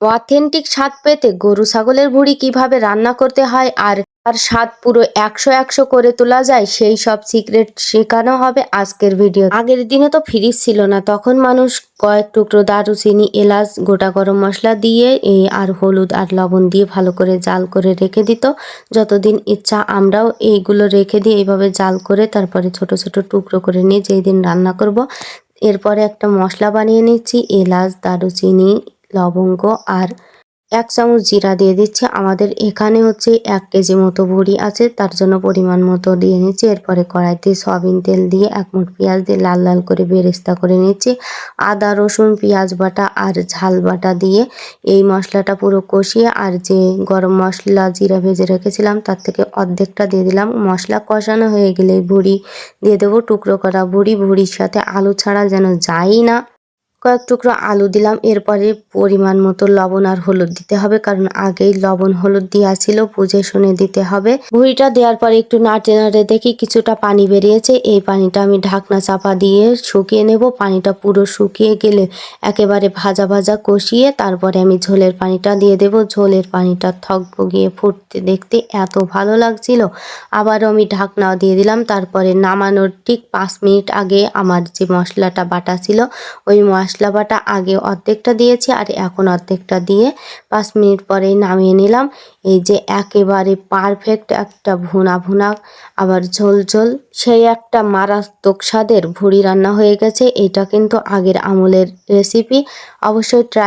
Authentic স্বাদ পেতে গরু ছাগলের ভুঁড়ি কীভাবে রান্না করতে হয় আর তার স্বাদ পুরো একশো একশো করে তোলা যায়, সেই সব সিক্রেট শেখানো হবে আজকের ভিডিও। আগের দিনে তো ফ্রিজ ছিল না, তখন মানুষ কয়েক টুকরো দারুচিনি, এলাচ, গোটা গরম মশলা দিয়ে আর হলুদ আর লবণ দিয়ে ভালো করে জাল করে রেখে দিত। যতদিন ইচ্ছা আমরাও এইগুলো রেখে দিয়ে এইভাবে জাল করে তারপরে ছোট ছোট টুকরো করে নিয়ে যেই দিন রান্না করব, এরপরে একটা মশলা বানিয়ে নিচ্ছি, এলাচ, দারুচিনি লবঙ্গ আর এক চামচ জিরা দিয়ে দিচ্ছি। আমাদের এখানে হচ্ছে এক কেজি মতো ভুড়ি আছে, তার জন্য পরিমাণ মতো দিয়ে নিচ্ছি। এরপরে কড়াইতে সয়াবিন তেল দিয়ে এক মুঠ পেঁয়াজ দিয়ে লাল লাল করে বেরেস্তা করে নিচ্ছি। আদা, রসুন, পেঁয়াজ বাটা আর ঝাল বাটা দিয়ে এই মশলাটা পুরো কষিয়ে আর যে গরম মশলা জিরা ভেজে রেখেছিলাম, তার থেকে অর্ধেকটা দিয়ে দিলাম। মশলা কষানো হয়ে গেলে ভুড়ি দিয়ে দেবো টুকরো করা ভুড়ি। ভুড়ির সাথে আলু ছাড়া যেন যাই না। কয়েক টুকরো আলু দিলাম, এরপরে পরিমাণ মতো লবণ আর হলুদ দিতে হবে, কারণ আগেই লবণ হলুদ দেওয়া ছিল, বুঝে শুনে দিতে হবে। ভুঁড়িটা দেওয়ার পরে একটু নাড়তে নাড়তে দেখি কিছুটা পানি বেরিয়েছে, এই পানিটা আমি ঢাকনা চাপা দিয়ে শুকিয়ে নেব, পানিটা পুরো শুকিয়ে গেলে একেবারে ভাজা ভাজা কষিয়ে তারপরে আমি ঝোলের পানিটা দিয়ে দেব, ঝোলের পানিটা থক গিয়ে ফুটতে দেখতে এত ভালো লাগছিল। আবারও আমি ঢাকনা দিয়ে দিলাম, তারপরে নামানোর ঠিক পাঁচ মিনিট আগে আমার যে মশলাটা বাটা ছিল, ওই মশলা বাটা আগে অর্ধেকটা দিয়েছি আর এখন অর্ধেকটা দিয়ে পাঁচ মিনিট পরে নামিয়ে নিলাম। এই যে একেবারে পারফেক্ট একটা ভুনা ভুনা, আবার ঝোল ঝোল, সেই একটা মারাত্মক স্বাদের ভুড়ি রান্না হয়ে গেছে। এটা কিন্তু আগের আমলের রেসিপি অবশ্যই ট্রাই